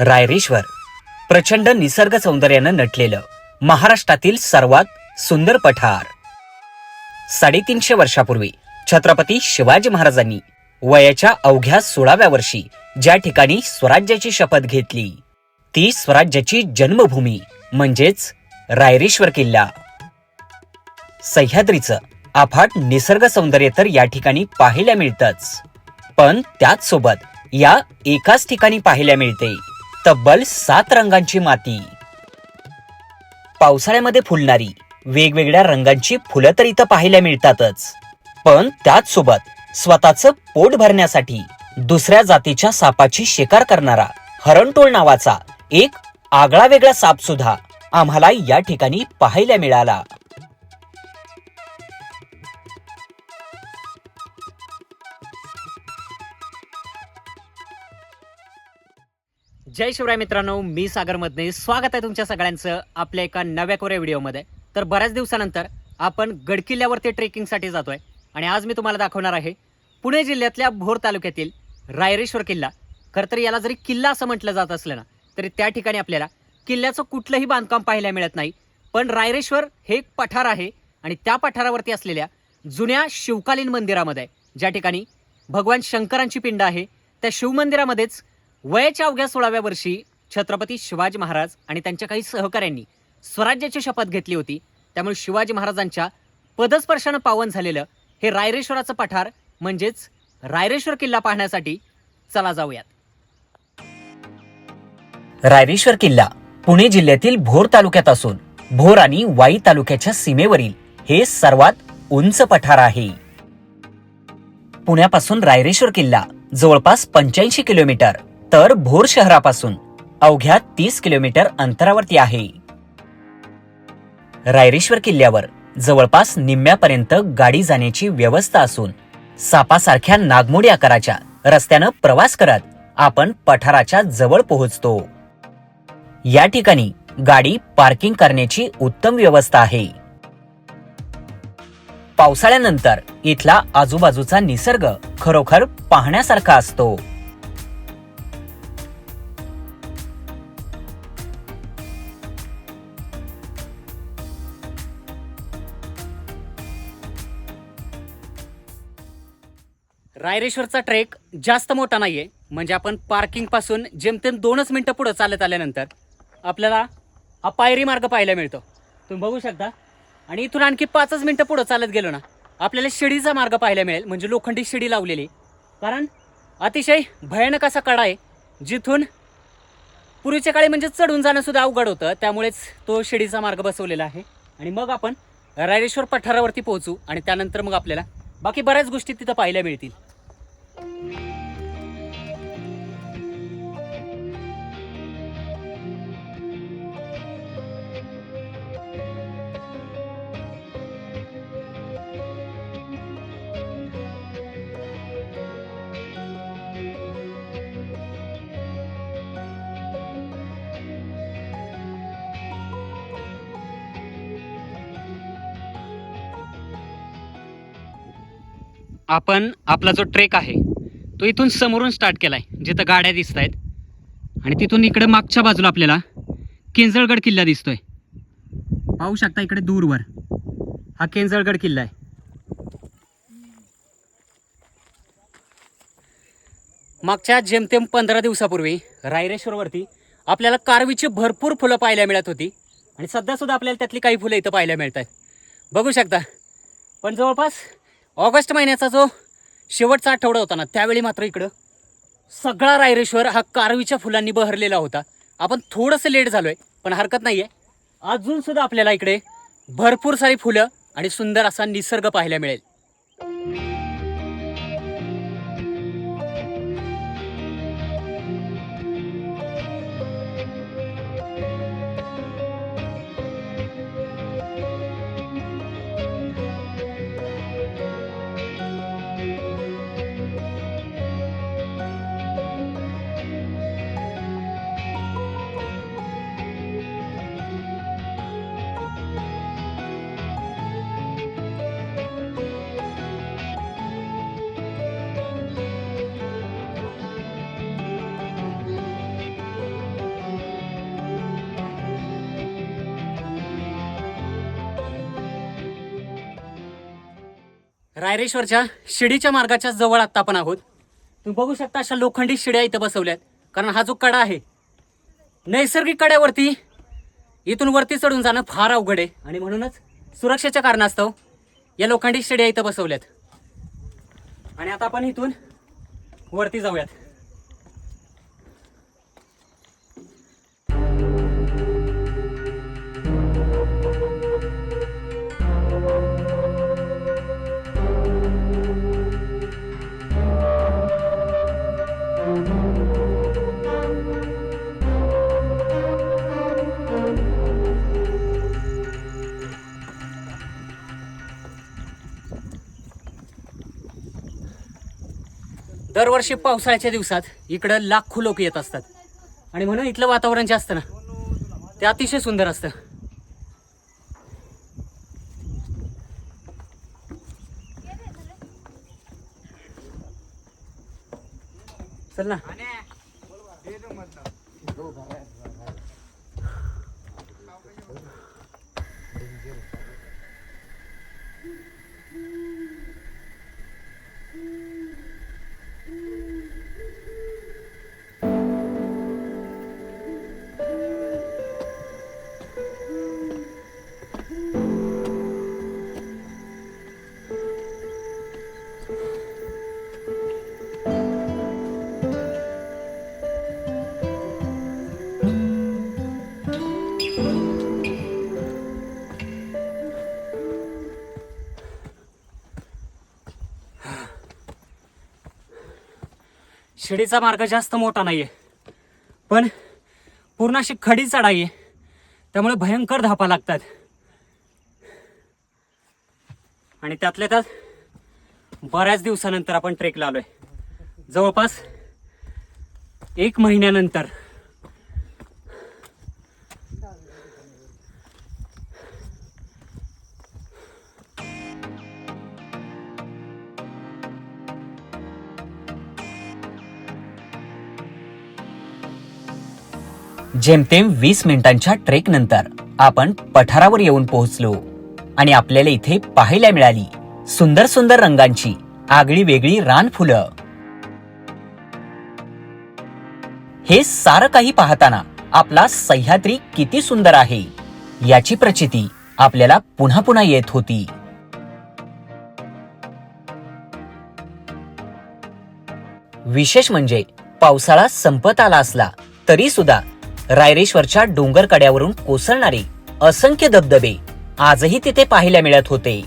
रायरेश्वर. प्रचंड निसर्ग सौंदर्यानं नटलेलं महाराष्ट्रातील सर्वात सुंदर पठार. साडेतीनशे वर्षापूर्वी छत्रपती शिवाजी महाराजांनी वयाच्या अवघ्या सोळाव्या वर्षी ज्या ठिकाणी स्वराज्याची शपथ घेतली ती स्वराज्याची जन्मभूमी म्हणजेच रायरेश्वर किल्ला. सह्याद्रीचं अफाट निसर्ग सौंदर्य तर या ठिकाणी पाहायला मिळतच. पण त्याचसोबत या एकाच ठिकाणी पाहायला मिळते. तब्बल सात रंगांची माती. पावसाळ्यामध्ये फुलणारी वेगवेगळ्या रंगांची फुलं तर इथं पाहायला मिळतातच. पण त्याचसोबत स्वतःचं पोट भरण्यासाठी दुसऱ्या जातीच्या सापाची शिकार करणारा हरणटोळ नावाचा एक आगळा वेगळा साप सुद्धा आम्हाला या ठिकाणी पाहायला मिळाला. जय शिवराय मित्रांनो मी सागर मधने स्वागत आहे तुमच्या सगळ्यांचं आपल्या एका नव्या कोऱ्या व्हिडिओमध्ये. तर बऱ्याच दिवसानंतर आपण गडकिल्ल्यावरती ट्रेकिंगसाठी जातो आहे आणि आज मी तुम्हाला दाखवणार आहे पुणे जिल्ह्यातल्या भोर तालुक्यातील रायरेश्वर किल्ला. खरं तर याला जरी किल्ला असं म्हटलं जात असलं ना तरी त्या ठिकाणी आपल्याला किल्ल्याचं कुठलंही बांधकाम पाहायला मिळत नाही. पण रायरेश्वर हे एक पठार आहे आणि त्या पठारावरती असलेल्या जुन्या शिवकालीन मंदिरामध्ये ज्या ठिकाणी भगवान शंकरांची पिंड आहे त्या शिवमंदिरामध्येच वयाच्या अवघ्या सोळाव्या वर्षी छत्रपती शिवाजी महाराज आणि त्यांच्या काही सहकाऱ्यांनी स्वराज्याची शपथ घेतली होती. त्यामुळे शिवाजी महाराजांच्या पदस्पर्शानं पावन झालेलं हे रायरेश्वराचं पठार म्हणजेच रायरेश्वर किल्ला पाहण्यासाठी चला जाऊयात. रायरेश्वर किल्ला पुणे जिल्ह्यातील भोर तालुक्यात असून भोर आणि वाई तालुक्याच्या सीमेवरील हे सर्वात उंच पठार आहे. पुण्यापासून रायरेश्वर किल्ला जवळपास पंच्याऐंशी किलोमीटर. तर भोर शहरापासून अवघ्या तीस किलोमीटर अंतरावरती आहे. रायरेश्वर किल्ल्यावर जवळपास निम्म्यापर्यंत गाडी जाण्याची व्यवस्था असून सापासारख्या नागमोडी आकाराच्या रस्त्यानं प्रवास करत आपण पठाराच्या जवळ पोहोचतो. या ठिकाणी गाडी पार्किंग करण्याची उत्तम व्यवस्था आहे. पावसाळ्यानंतर इथला आजूबाजूचा निसर्ग खरोखर पाहण्यासारखा असतो. रायरेश्वरचा ट्रेक जास्त मोठा नाही आहे म्हणजे आपण पार्किंगपासून जेमतेम दोनच मिनटं पुढं चालत आल्यानंतर आपल्याला हा पायरी मार्ग पाहायला मिळतो. तुम्ही बघू शकता. आणि इथून आणखी पाचच मिनटं पुढं चालत गेलो ना आपल्याला शिडीचा मार्ग पाहायला मिळेल. म्हणजे लोखंडी शिडी लावलेली. कारण अतिशय भयानक असा कडा आहे जिथून पूर्वीच्या काळी म्हणजे चढून जाणंसुद्धा अवघड होतं. त्यामुळेच तो शिडीचा मार्ग बसवलेला आहे. आणि मग आपण रायरेश्वर पठारावरती पोहोचू आणि त्यानंतर मग आपल्याला बाकी बऱ्याच गोष्टी तिथं पाहायला मिळतील. Thank you. आपण आपला जो ट्रेक आहे तो इथून समोरून स्टार्ट केला आहे जिथं गाड्या दिसत आहेत आणि तिथून इकडे मागच्या बाजूला आपल्याला केंजळगड किल्ला दिसतोय. पाहू शकता इकडे दूरवर हा केंजळगड किल्ला आहे. मागच्या जेमतेम पंधरा दिवसापूर्वी रायरेश्वरवरती आपल्याला कारवीची भरपूर फुलं पाहायला मिळत होती. आणि सध्या सुद्धा आपल्याला त्यातली काही फुलं इथं पाहायला मिळत आहेत बघू शकता. पण जवळपास ऑगस्ट महिन्याचा जो शेवटचा आठवडा होता ना त्यावेळी मात्र इकडं सगळा रायरेश्वर हा कारवीच्या फुलांनी बहरलेला होता. आपण थोडंसं लेट झालो आहे पण हरकत नाही आहे अजूनसुद्धा आपल्याला इकडे भरपूर सारी फुलं आणि सुंदर असा निसर्ग पाहायला मिळेल. रायरेश्वरच्या शिडीच्या मार्गाच्या जवळ आत्ता आपण आहोत. तुम्ही बघू शकता अशा लोखंडी शिड्या इथं बसवल्यात. कारण हा जो कडा आहे नैसर्गिक कड्यावरती इथून वरती चढून जाणं फार अवघड आहे. आणि म्हणूनच सुरक्षेच्या कारणास्तव या लोखंडी शिड्या इथं बसवल्यात. आणि आता आपण इथून वरती जाऊयात. दरवर्षी पावसाळ्याच्या दिवसात इकडं लाखो लोक येत असतात. आणि म्हणून इथलं वातावरण जे असतं ना ते अतिशय सुंदर असतं. चल ना. शिडीचा मार्ग जास्त मोठा नाही आहे पण पूर्ण अशी खडी चढाई आहे. त्यामुळे भयंकर धापा लागतात. आणि त्यातल्या त्यात बऱ्याच दिवसानंतर आपण ट्रेकला आलोय. जवळपास एक महिन्यानंतर जेमतेम वीस मिनिटांच्या ट्रेक नंतर आपण पठारावर येऊन पोहोचलो आणि आपल्याला इथे पाहायला मिळाली सुंदर सुंदर रंगांची आगळी वेगळी रान फुलं. हे सारं काही पाहताना आपला सह्याद्री किती सुंदर आहे याची प्रचिती आपल्याला पुन्हा पुन्हा येत होती. विशेष म्हणजे पावसाळा संपत आला असला तरी सुद्धा रायरेश्वरच्या डोंगर कड्यावरून कोसळणारे असंख्य धबधबे आजही तिथे पाहायला मिळत होते.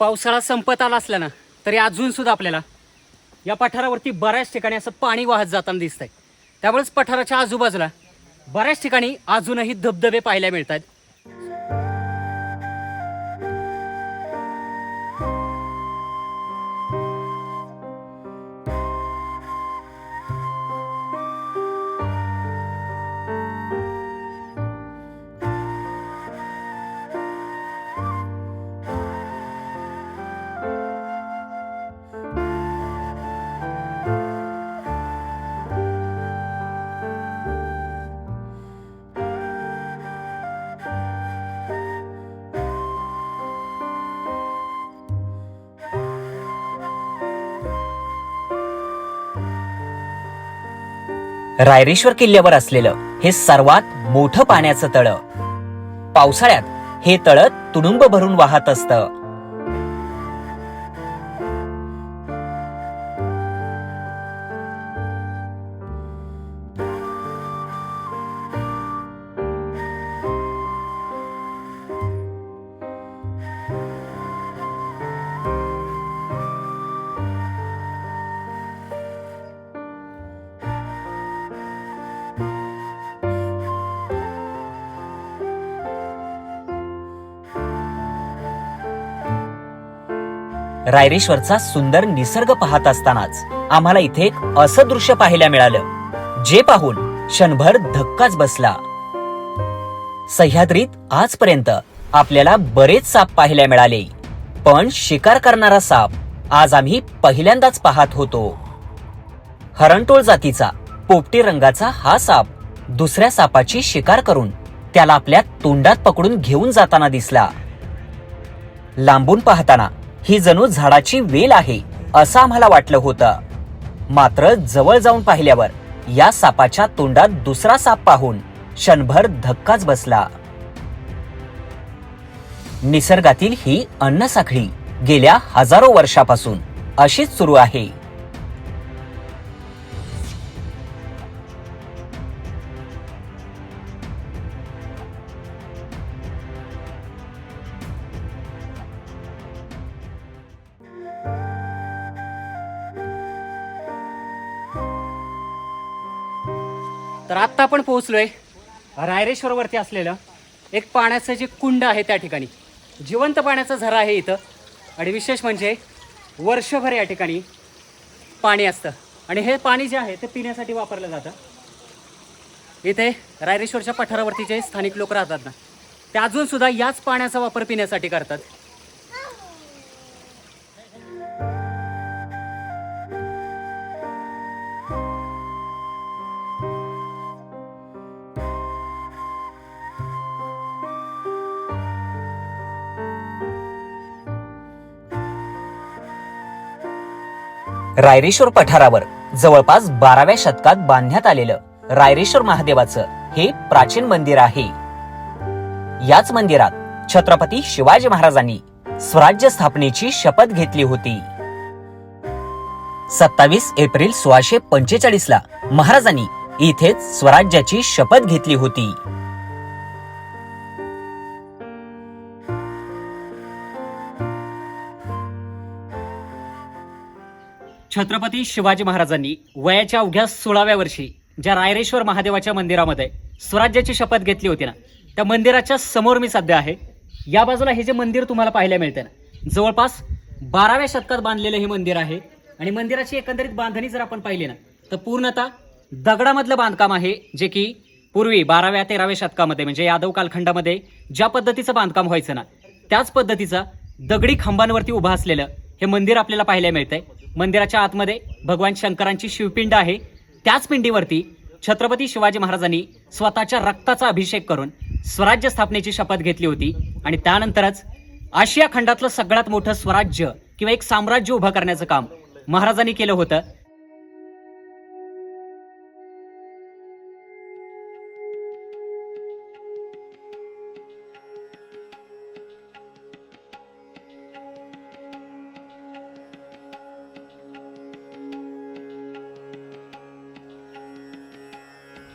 पावसाळा संपत आला असला ना तरी अजून सुद्धा आपल्याला या पठारावरती बऱ्याच ठिकाणी असं पाणी वाहत जाताना दिसत आहे त्यामुळेच पठाराच्या आजूबाजूला बऱ्याच ठिकाणी अजूनही धबधबे पाहायला मिळत आहेत रायरेश्वर किल्ल्यावर असलेलं हे सर्वात मोठं पाण्याचं तळ. पावसाळ्यात हे तळ तुडुंब भरून वाहत असतं. रायरेश्वरचा सुंदर निसर्ग पाहत असतानाच आम्हाला इथे एक असं दृश्य पाहायला मिळालं जे पाहून क्षणभर धक्काच बसला. सह्याद्रीत आजपर्यंत आपल्याला बरेच साप पाहायला मिळाले पण शिकार करणारा साप आज आम्ही पहिल्यांदाच पाहत होतो. हरणटोळ जातीचा पोपटी रंगाचा हा साप दुसऱ्या सापाची शिकार करून त्याला आपल्या तोंडात पकडून घेऊन जाताना दिसला. लांबून पाहताना ही जणू झाडाची वेल आहे असं आम्हाला वाटलं होतं. मात्र जवळ जाऊन पाहिल्यावर या सापाच्या तोंडात दुसरा साप पाहून क्षणभर धक्काच बसला. निसर्गातील ही अन्नसाखळी गेल्या हजारो वर्षापासून अशीच सुरू आहे. आपण पोहोचलोय. रायरेश्वरवरती असलेलं एक पाण्याचं जे कुंड आहे त्या ठिकाणी. जिवंत पाण्याचा झरा आहे इथं. आणि विशेष म्हणजे वर्षभर या ठिकाणी पाणी असतं. आणि हे पाणी जे आहे ते पिण्यासाठी वापरलं जातं. इथे रायरेश्वरच्या पठारावरती जे स्थानिक लोक राहतात ना ते अजूनसुद्धा याच पाण्याचा वापर पिण्यासाठी करतात. रायरेश्वर पठारावर जवळपास बाराव्या शतकात बांधण्यात आलेलं रायरेश्वर महादेवाचं हे प्राचीन मंदिर आहे. याच मंदिरात छत्रपती शिवाजी महाराजांनी स्वराज्य स्थापनेची शपथ घेतली होती. सत्तावीस एप्रिल सोळाशे पंचेचाळीस ला महाराजांनी इथेच स्वराज्याची शपथ घेतली होती. छत्रपती शिवाजी महाराजांनी वयाच्या अवघ्या सोळाव्या वर्षी ज्या रायरेश्वर महादेवाच्या मंदिरामध्ये स्वराज्याची शपथ घेतली होती ना त्या मंदिराच्या समोर मी सध्या आहे. या बाजूला हे जे मंदिर तुम्हाला पाहायला मिळते ना जवळपास बाराव्या शतकात बांधलेलं हे मंदिर आहे. आणि मंदिराची एकंदरीत बांधणी जर आपण पाहिली ना तर पूर्णतः दगडामधलं बांधकाम आहे जे की पूर्वी बाराव्या तेराव्या शतकामध्ये म्हणजे यादव कालखंडामध्ये ज्या पद्धतीचं बांधकाम व्हायचं ना त्याच पद्धतीचा दगडी खांबांवरती उभं असलेलं हे मंदिर आपल्याला पाहायला मिळतंय. मंदिराच्या आतमध्ये भगवान शंकरांची शिवपिंड आहे. त्याच पिंडीवरती छत्रपती शिवाजी महाराजांनी स्वतःच्या रक्ताचा अभिषेक करून स्वराज्य स्थापनेची शपथ घेतली होती आणि त्यानंतरच आशिया खंडातलं सगळ्यात मोठं स्वराज्य किंवा एक साम्राज्य उभं करण्याचं काम महाराजांनी केलं होतं.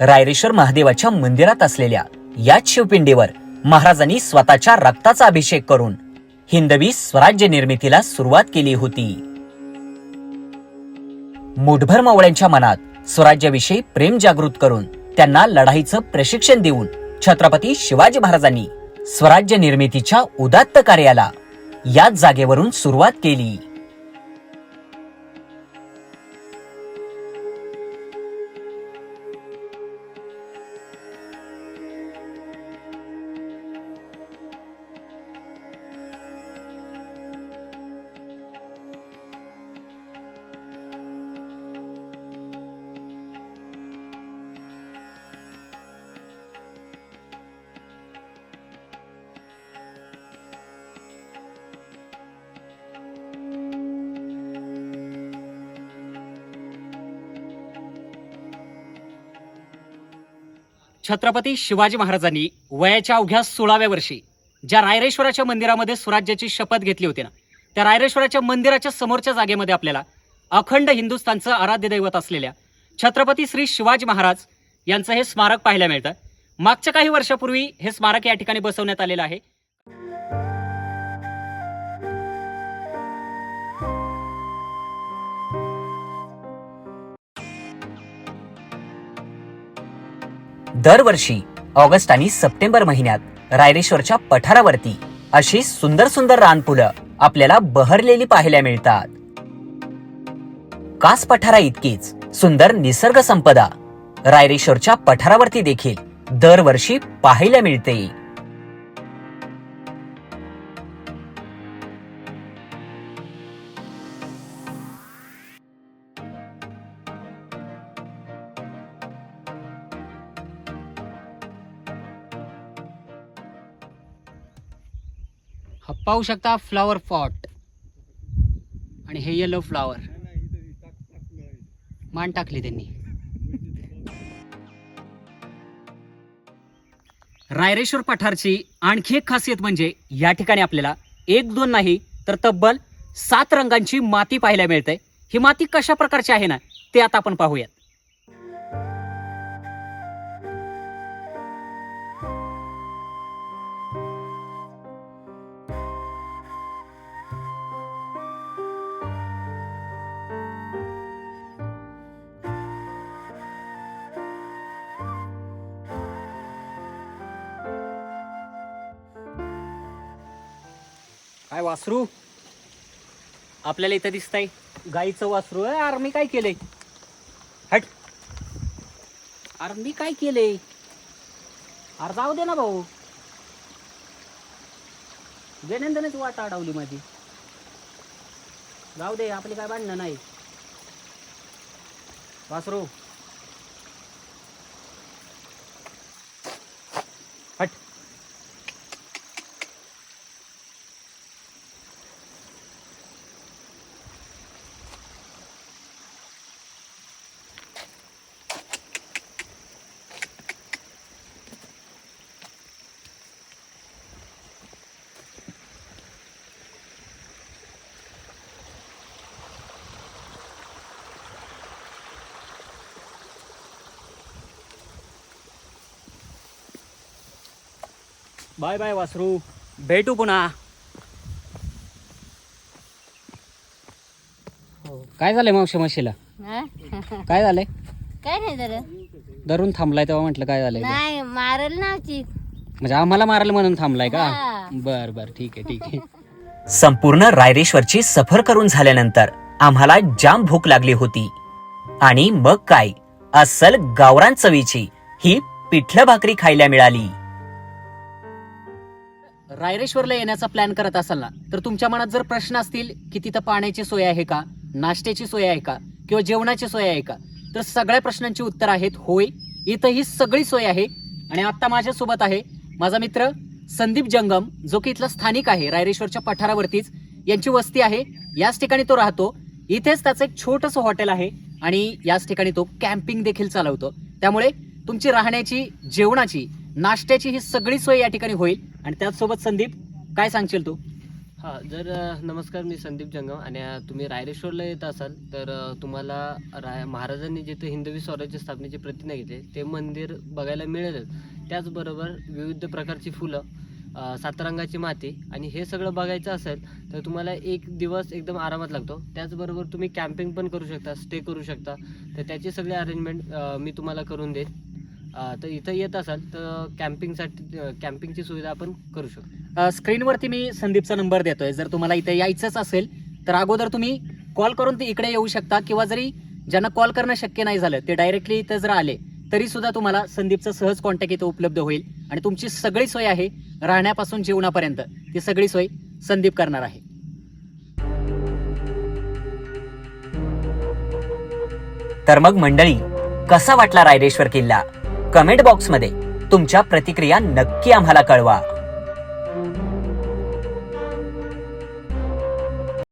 रायरेश्वर महादेवाच्या मंदिरात असलेल्या याच शिवपिंडीवर महाराजांनी स्वतःच्या रक्ताचा अभिषेक करून हिंदवी स्वराज्य निर्मितीला सुरुवात केली होती. मुठभर मावळ्यांच्या मनात स्वराज्याविषयी प्रेम जागृत करून त्यांना लढाईचं प्रशिक्षण देऊन छत्रपती शिवाजी महाराजांनी स्वराज्य निर्मितीच्या उदात्त कार्याला याच जागेवरून सुरुवात केली. छत्रपती शिवाजी महाराजांनी वयाच्या अवघ्या सोळाव्या वर्षी ज्या रायरेश्वराच्या मंदिरामध्ये स्वराज्याची शपथ घेतली होती ना त्या रायरेश्वराच्या मंदिराच्या समोरच्या जागेमध्ये आपल्याला अखंड हिंदुस्थानचं आराध्य दैवत असलेल्या छत्रपती श्री शिवाजी महाराज यांचं हे स्मारक पाहायला मिळतं. मागच्या काही वर्षापूर्वी हे स्मारक या ठिकाणी बसवण्यात आलेलं आहे. दरवर्षी ऑगस्ट आणि सप्टेंबर महिन्यात रायरेश्वरच्या पठारावरती अशी सुंदर सुंदर रानफुलं आपल्याला बहरलेली पाहायला मिळतात. कास पठारा इतकीच सुंदर निसर्ग संपदा रायरेश्वरच्या पठारावरती देखील दरवर्षी पाहायला मिळते. पाहू शकता फ्लॉवर पॉट. आणि हे येलो फ्लॉवर मान टाकली त्यांनी. रायरेश्वर पठारची आणखी एक खासियत म्हणजे या ठिकाणी आपल्याला एक दोन नाही तर तब्बल सात रंगांची माती पाहायला मिळते. ही माती कशा प्रकारची आहे ना ते आता आपण पाहूयात. काय वासरू? आपल्याला इथं दिसतंय. गाईचं वासरू आहे अरे मी काय केलंय? हट. अरे मी काय केलंय? अरे जाऊ दे ना भाऊ. जेनेंदनेच वाट अडवली माझी. जाऊ दे आपली काय बांधणं नाही. वासरू बाय बाय वासरू. भेटू पुन्हा. काय झालंय मावशी म्हशीला? हा? काय झालंय? काय नाही जरा. धरून थांबलाय तेव्हा म्हटलं काय झालंय ते? नाही मारल नावची म्हणजे आम्हाला मारायला म्हणून थांबलाय का? हा. बर बर ठीक आहे ठीक आहे. संपूर्ण रायरेश्वरची सफर करून झाल्यानंतर आम्हाला जाम भूक लागली होती. आणि मग काय? अस्सल गावरान चवीची ही पिठलं भाकरी खायला मिळाली. रायरेश्वरला येण्याचा प्लॅन करत असाल ना तर तुमच्या मनात जर प्रश्न असतील की तिथं पाण्याची सोय आहे का नाश्त्याची सोय आहे का किंवा जेवणाची सोय आहे का तर सगळ्या प्रश्नांची उत्तर आहेत होय. इथं ही सगळी सोय आहे. आणि आत्ता माझ्यासोबत आहे माझा मित्र संदीप जंगम जो की इथला स्थानिक आहे रायरेश्वरच्या पठारावरतीच. यांची वस्ती आहे. याच ठिकाणी तो राहतो. इथेच त्याचं एक छोटंसं हॉटेल आहे आणि याच ठिकाणी तो कॅम्पिंग देखील चालवतो. त्यामुळे तुमची राहण्याची जेवणाची नाश्त्याची ही सगळी सोय या ठिकाणी होईल. आणि त्याचसोबत संदीप काय सांगशील तू? हा जर नमस्कार मी संदीप जंगम आणि तुम्ही रायरेश्वरला येत असाल तर तुम्हाला राय महाराजांनी जिथे हिंदवी स्वराज्य स्थापनेची प्रतिज्ञा घेतली ते मंदिर बघायला मिळेलच. त्याचबरोबर विविध प्रकारची फुलं सातरंगाची सात रंगाची माती आणि हे सगळं बघायचं असेल तर तुम्हाला एक दिवस एकदम आरामात लागतो. त्याचबरोबर तुम्ही कॅम्पिंग पण करू शकता स्टे करू शकता. तर त्याची सगळी अरेंजमेंट मी तुम्हाला करून देईन. तर इथं येत असाल तर कॅम्पिंगसाठी कॅम्पिंगची सुविधा आपण करू शकतो. स्क्रीनवरती मी संदीपचा नंबर देतोय. जर तुम्हाला इथे यायचंच असेल तर अगोदर तुम्ही कॉल करून ते इकडे येऊ शकता किंवा जरी ज्यांना कॉल करणं शक्य नाही झालं ते डायरेक्टली इथं जर आले तरी सुद्धा तुम्हाला संदीपचा सहज कॉन्टॅक्ट इथं उपलब्ध होईल. आणि तुमची सगळी सोय आहे राहण्यापासून जेवणापर्यंत. ती सगळी सोय संदीप करणार आहे. तर मग मंडळी कसा वाटला रायरेश्वर किल्ला? कमेंट बॉक्समध्ये तुमच्या प्रतिक्रिया नक्की आम्हाला कळवा.